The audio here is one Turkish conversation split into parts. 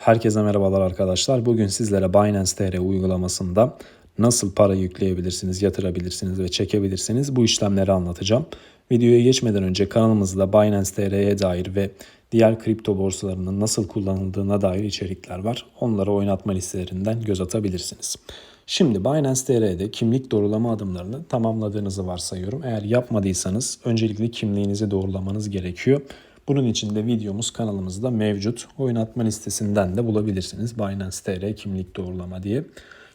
Herkese merhabalar arkadaşlar. Bugün sizlere Binance TR uygulamasında nasıl para yükleyebilirsiniz, yatırabilirsiniz ve çekebilirsiniz bu işlemleri anlatacağım. Videoya geçmeden önce kanalımızda Binance TR'ye dair ve diğer kripto borsalarının nasıl kullanıldığına dair içerikler var. Onları oynatma listelerinden göz atabilirsiniz. Şimdi Binance TR'de kimlik doğrulama adımlarını tamamladığınızı varsayıyorum. Eğer yapmadıysanız öncelikle kimliğinizi doğrulamanız gerekiyor. Bunun için de videomuz kanalımızda mevcut. Oynatma listesinden de bulabilirsiniz. Binance TR kimlik doğrulama diye.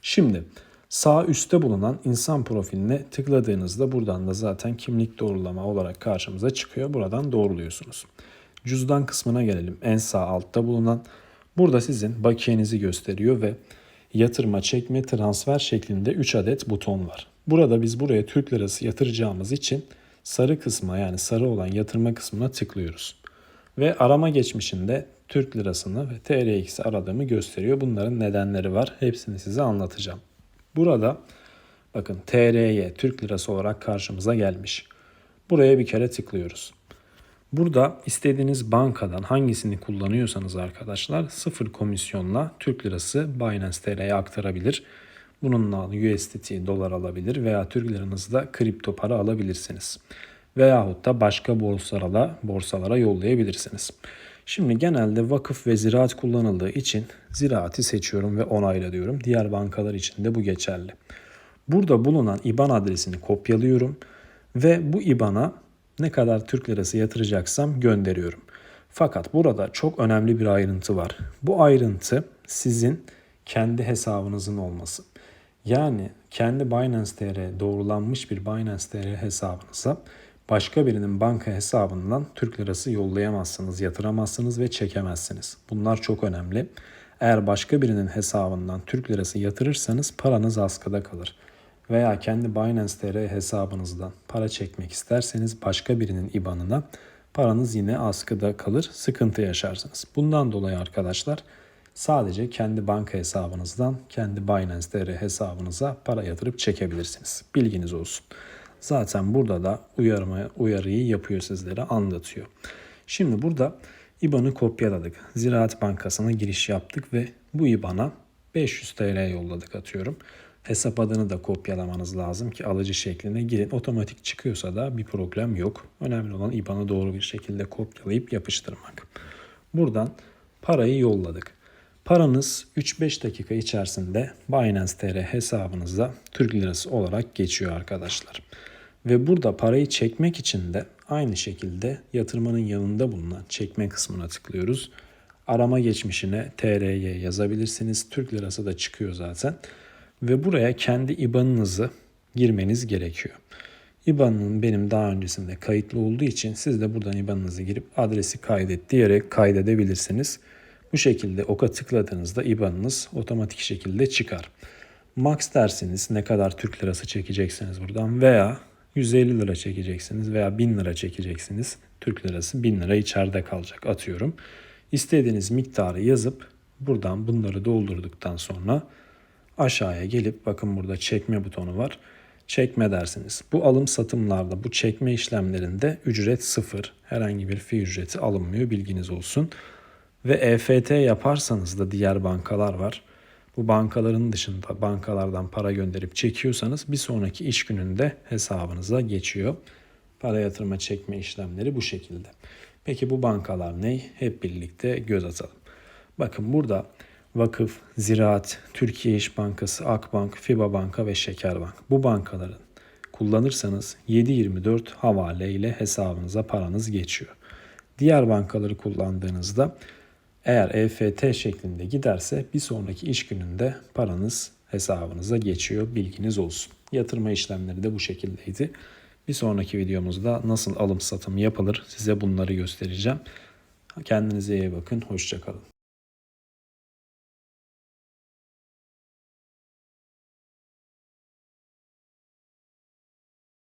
Şimdi sağ üstte bulunan insan profiline tıkladığınızda buradan da zaten kimlik doğrulama olarak karşımıza çıkıyor. Buradan doğruluyorsunuz. Cüzdan kısmına gelelim. En sağ altta bulunan burada sizin bakiyenizi gösteriyor ve yatırma, çekme, transfer şeklinde 3 adet buton var. Burada biz buraya Türk lirası yatıracağımız için sarı kısma yani sarı olan yatırma kısmına tıklıyoruz. Ve arama geçmişinde Türk lirasını ve TRX'i aradığımı gösteriyor. Bunların nedenleri var. Hepsini size anlatacağım. Burada bakın TRY Türk lirası olarak karşımıza gelmiş. Buraya bir kere tıklıyoruz. Burada istediğiniz bankadan hangisini kullanıyorsanız arkadaşlar sıfır komisyonla Türk lirası Binance TR'ye aktarabilir. Bununla USDT dolar alabilir veya Türk liranızda kripto para alabilirsiniz. Veyahut da başka borsalara, borsalara yollayabilirsiniz. Şimdi genelde vakıf ve ziraat kullanıldığı için ziraati seçiyorum ve onayla diyorum. Diğer bankalar için de bu geçerli. Burada bulunan IBAN adresini kopyalıyorum ve bu IBAN'a ne kadar Türk lirası yatıracaksam gönderiyorum. Fakat burada çok önemli bir ayrıntı var. Bu ayrıntı sizin kendi hesabınızın olması. Yani kendi Binance TR doğrulanmış bir Binance TR hesabınıza başka birinin banka hesabından Türk lirası yollayamazsınız, yatıramazsınız ve çekemezsiniz. Bunlar çok önemli. Eğer başka birinin hesabından Türk lirası yatırırsanız paranız askıda kalır. Veya kendi Binance TR hesabınızdan para çekmek isterseniz başka birinin IBAN'ına paranız yine askıda kalır, sıkıntı yaşarsınız. Bundan dolayı arkadaşlar sadece kendi banka hesabınızdan kendi Binance TR hesabınıza para yatırıp çekebilirsiniz. Bilginiz olsun. Zaten burada da uyarma, uyarıyı yapıyor sizlere anlatıyor. Şimdi burada IBAN'ı kopyaladık. Ziraat Bankası'na giriş yaptık ve bu IBAN'a 500 TL yolladık atıyorum. Hesap adını da kopyalamanız lazım ki alıcı şekline girin. Otomatik çıkıyorsa da bir problem yok. Önemli olan IBAN'ı doğru bir şekilde kopyalayıp yapıştırmak. Buradan parayı yolladık. Paranız 3-5 dakika içerisinde Binance TR hesabınıza Türk lirası olarak geçiyor arkadaşlar. Ve burada parayı çekmek için de aynı şekilde yatırmanın yanında bulunan çekme kısmına tıklıyoruz. Arama geçmişine TRY yazabilirsiniz. Türk lirası da çıkıyor zaten. Ve buraya kendi IBAN'ınızı girmeniz gerekiyor. IBAN'ın benim daha öncesinde kayıtlı olduğu için siz de buradan IBAN'ınızı girip adresi kaydet diyerek kaydedebilirsiniz. Bu şekilde oka tıkladığınızda IBAN'ınız otomatik şekilde çıkar. Max dersiniz ne kadar Türk lirası çekeceksiniz buradan veya 150 lira çekeceksiniz veya 1000 lira çekeceksiniz. Türk lirası 1000 lira içeride kalacak atıyorum. İstediğiniz miktarı yazıp buradan bunları doldurduktan sonra aşağıya gelip bakın burada çekme butonu var. Çekme dersiniz. Bu alım satımlarda bu çekme işlemlerinde ücret sıfır. Herhangi bir fi ücreti alınmıyor bilginiz olsun. Ve EFT yaparsanız da diğer bankalar var. Bu bankaların dışında bankalardan para gönderip çekiyorsanız bir sonraki iş gününde hesabınıza geçiyor. Para yatırma çekme işlemleri bu şekilde. Peki bu bankalar ne? Hep birlikte göz atalım. Bakın burada Vakıf, Ziraat, Türkiye İş Bankası, Akbank, FIBA Banka ve Şekerbank. Bu bankaların kullanırsanız 7/24 havale ile hesabınıza paranız geçiyor. Diğer bankaları kullandığınızda eğer EFT şeklinde giderse bir sonraki iş gününde paranız hesabınıza geçiyor. Bilginiz olsun. Yatırma işlemleri de bu şekildeydi. Bir sonraki videomuzda nasıl alım satım yapılır size bunları göstereceğim. Kendinize iyi bakın. Hoşçakalın.